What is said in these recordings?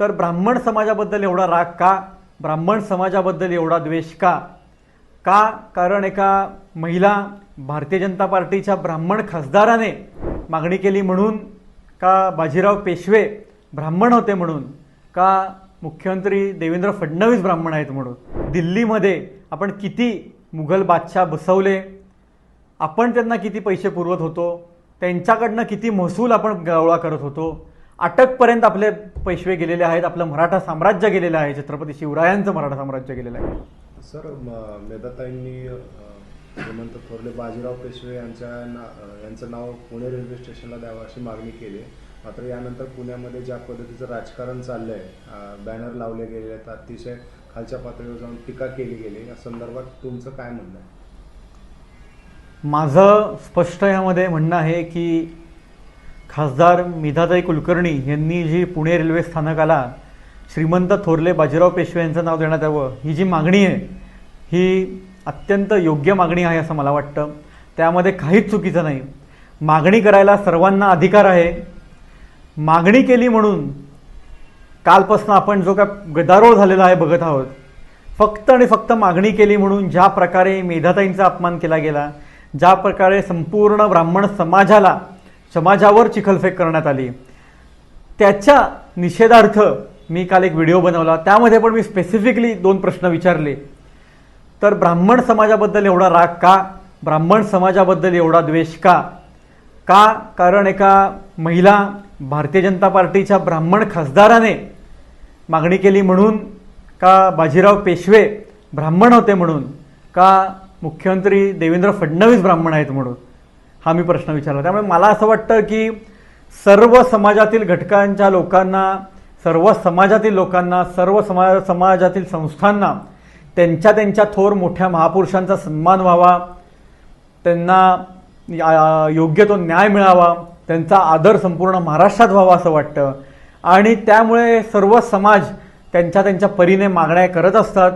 तर ब्राह्मण समाजाबद्दल एवढा राग का? ब्राह्मण समाजाबद्दल एवढा द्वेष का? का? कारण एका महिला भारतीय जनता पार्टीच्या ब्राह्मण खासदाराने मागणी केली म्हणून का बाजीराव पेशवे ब्राह्मण होते म्हणून का मुख्यमंत्री देवेंद्र फडणवीस ब्राह्मण आहेत म्हणून? दिल्लीमध्ये आपण किती मुघल बादशाह बसवले? आपण त्यांना किती पैसे पुरवत होतो? त्यांच्याकडनं किती महसूल आपण गोळा करत होतो? अटकपर्यंत आपले पेशवे गेलेले आहेत आपलं मराठा साम्राज्य गेलेलं आहे छत्रपती शिवरायांचं मराठा साम्राज्य गेलेलं आहे. सर मेधाताईंनी श्रीमंत थोरले बाजीराव पेशवे यांच्या ना यांचं नाव पुणे रेल्वे स्टेशनला द्यावं अशी मागणी केली. मात्र यानंतर पुण्यामध्ये ज्या पद्धतीचं राजकारण चाललं आहे बॅनर लावले गेले आहेत अतिशय खालच्या पातळीवर जाऊन टीका केली गेली. या संदर्भात तुमचं काय म्हणणं आहे? माझं स्पष्ट यामध्ये म्हणणं आहे की खासदार मिधाताई कुलकर्णी यांनी जी पुणे रेल्वे स्थानकाला श्रीमंत थोरले बाजीराव पेशवे यांचं नाव देण्यात यावं ही जी मागणी आहे ही अत्यंत योग्य मागणी आहे असं मला वाटतं. त्यामध्ये काहीच चुकीचं नाही. मागणी करायला सर्वांना अधिकार आहे. मागणी केली म्हणून कालपासून आपण जो काय गदारोळ झालेला आहे बघत आहोत. फक्त आणि फक्त मागणी केली म्हणून ज्या प्रकारे मेधाताईंचा अपमान केला गेला ज्या प्रकारे संपूर्ण ब्राह्मण समाजाला समाजावर चिखलफेक करण्यात आली. त्याच्या निषेधार्थ मी काल एक व्हिडिओ बनवला. त्यामध्ये पण मी स्पेसिफिकली दोन प्रश्न विचारले. तर ब्राह्मण समाजाबद्दल एवढा राग का? ब्राह्मण समाजाबद्दल एवढा द्वेष का? का कारण एका महिला भारतीय जनता पार्टीच्या ब्राह्मण खासदाराने मागणी केली म्हणून? का बाजीराव पेशवे ब्राह्मण होते म्हणून? का मुख्यमंत्री देवेंद्र फडणवीस ब्राह्मण आहेत म्हणून? हा मी प्रश्न विचारला. त्यामुळे मला असं वाटतं की सर्व समाजातील घटकांच्या लोकांना सर्व समाजातील लोकांना सर्व समाज समाजातील संस्थांना त्यांच्या त्यांच्या थोर मोठ्या महापुरुषांचा सन्मान व्हावा. त्यांना या- योग्य तो न्याय मिळावा. त्यांचा आदर संपूर्ण महाराष्ट्रात व्हावा असं वाटतं. आणि त्यामुळे सर्व समाज त्यांच्या त्यांच्या परीने मागण्या करत असतात.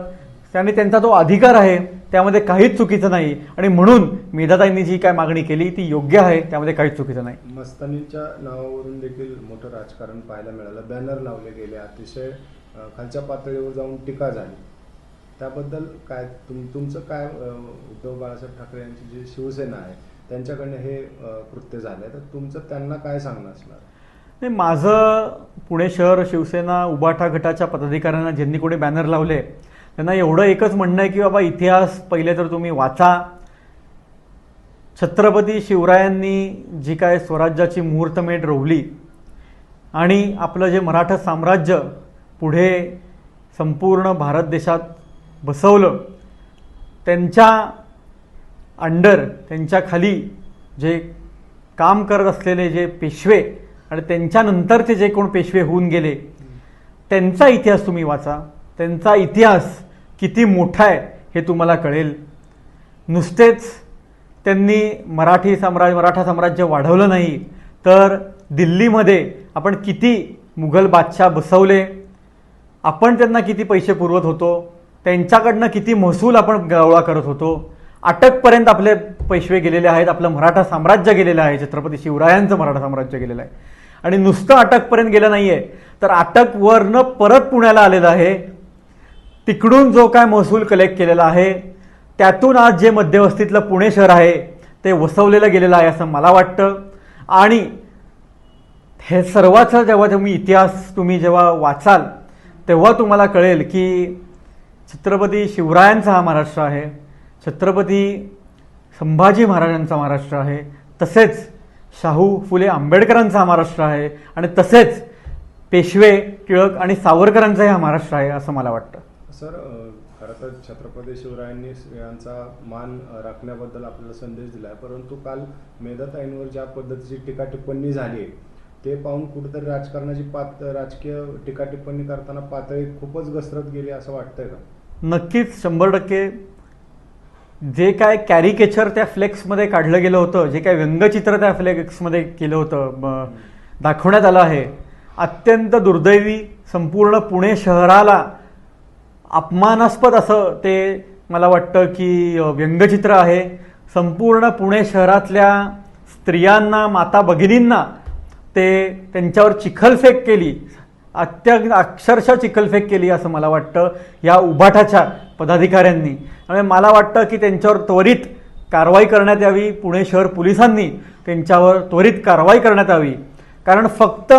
आणि त्यांचा तो अधिकार आहे त्यामध्ये काहीच चुकीचं नाही. आणि म्हणून मेधाताईंनी जी काय मागणी केली ती योग्य आहे त्यामध्ये काहीच चुकीचं नाही. मस्तानीच्या नावावरून देखील मोठं राजकारण पाहायला मिळालं. बॅनर लावले गेले. अतिशय खालच्या पातळीवर जाऊन टीका झाली. त्याबद्दल काय तुम तुमचं काय उद्धव बाळासाहेब ठाकरे यांची जी शिवसेना आहे त्यांच्याकडनं हे कृत्य झालं तर तुमचं त्यांना काय सांगणं असणार? नाही माझं पुणे शहर शिवसेना उबाठा गटाच्या पदाधिकाऱ्यांना ज्यांनी कोणी बॅनर लावले त्यांना एवढं एकच म्हणणं आहे की बाबा इतिहास पहिले तर तुम्ही वाचा. छत्रपती शिवरायांनी जी काय स्वराज्याची मुहूर्तमेढ रोवली आणि आपलं जे मराठा साम्राज्य पुढे संपूर्ण भारत देशात बसवलं त्यांच्या अंडर त्यांच्या खाली जे काम करत असलेले जे पेशवे आणि त्यांच्यानंतरचे जे कोण पेशवे होऊन गेले त्यांचा इतिहास तुम्ही वाचा त्यांचा इतिहास किती मोठा आहे हे तुम्हाला कळेल. नुसतेच त्यांनी मराठी साम्राज्य मराठा साम्राज्य वाढवलं नाही तर दिल्लीमध्ये आपण किती मुघल बादशाह बसवले आपण त्यांना किती पैसे पुरवत होतो त्यांच्याकडनं किती महसूल आपण गोळा करत होतो अटकपर्यंत आपले पैशवे गेलेले आहेत आपलं मराठा साम्राज्य गेलेलं आहे छत्रपती शिवरायांचं मराठा साम्राज्य गेलेलं आहे. आणि नुसतं अटकपर्यंत गेलं नाही आहे तर अटकवरनं परत पुण्याला आलेलं आहे तिकडून जो काय महसूल कलेक्ट केलेला आहे त्यातून आज जे मध्यवस्तीतलं पुणे शहर आहे ते वसवलेलं गेलेलं आहे असं मला वाटतं. आणि हे सर्वाचा जेव्हा तुम्ही इतिहास तुम्ही जेव्हा वाचाल तेव्हा तुम्हाला कळेल की छत्रपती शिवरायांचा हा महाराष्ट्र आहे छत्रपती संभाजी महाराजांचा महाराष्ट्र आहे तसेच शाहू फुले आंबेडकरांचा हा महाराष्ट्र आहे आणि तसेच पेशवे टिळक आणि सावरकरांचाही हा महाराष्ट्र आहे असं मला वाटतं. सर खरं तर छत्रपती शिवरायांनी यांचा मान राखण्याबद्दल आपल्याला संदेश दिला आहे परंतु काल मेधाताईंवर ज्या पद्धतीची टीका टिप्पणी झाली ते पाहून कुठेतरी राजकारणाची पात राजकीय टीका टिप्पणी करताना पातळी खूपच घसरत गेली असं वाटतंय का? नक्कीच शंभर टक्के. जे काय कॅरिकेचर त्या फ्लेक्समध्ये काढलं गेलं होतं जे काय व्यंगचित्र त्या फ्लेक्समध्ये केलं होतं दाखवण्यात आलं आहे अत्यंत दुर्दैवी संपूर्ण पुणे शहराला अपमानास्पद असं ते मला वाटतं की व्यंगचित्र आहे. संपूर्ण पुणे शहरातल्या स्त्रियांना माता भगिनींना ते त्यांच्यावर चिखलफेक केली. अत्यंत अक्षरशः चिखलफेक केली असं मला वाटतं या उभाटाच्या पदाधिकाऱ्यांनी. त्यामुळे मला वाटतं की त्यांच्यावर त्वरित कारवाई करण्यात यावी. पुणे शहर पोलिसांनी त्यांच्यावर त्वरित कारवाई करण्यात यावी. कारण फक्त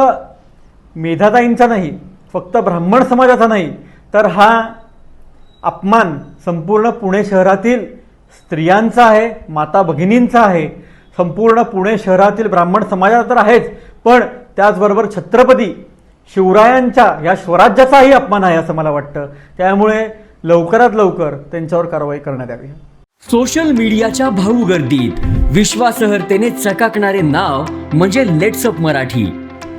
मेधाताईंचा नाही फक्त ब्राह्मण समाजाचा नाही तर हा अपमान संपूर्ण पुणे शहरातील स्त्रियांचा आहे माता भगिनींचा आहे. संपूर्ण पुणे शहरातील ब्राह्मण समाजाचा तर आहेच पण त्याचबरोबर छत्रपती शिवरायांच्या या स्वराज्याचाही अपमान आहे असं मला वाटतं. त्यामुळे लवकरात लवकर त्यांच्यावर कारवाई करण्यात यावी. सोशल मीडियाच्या भाऊ गर्दीत विश्वासहर्तेने चकाकणारे नाव म्हणजे लेट्सअप मराठी.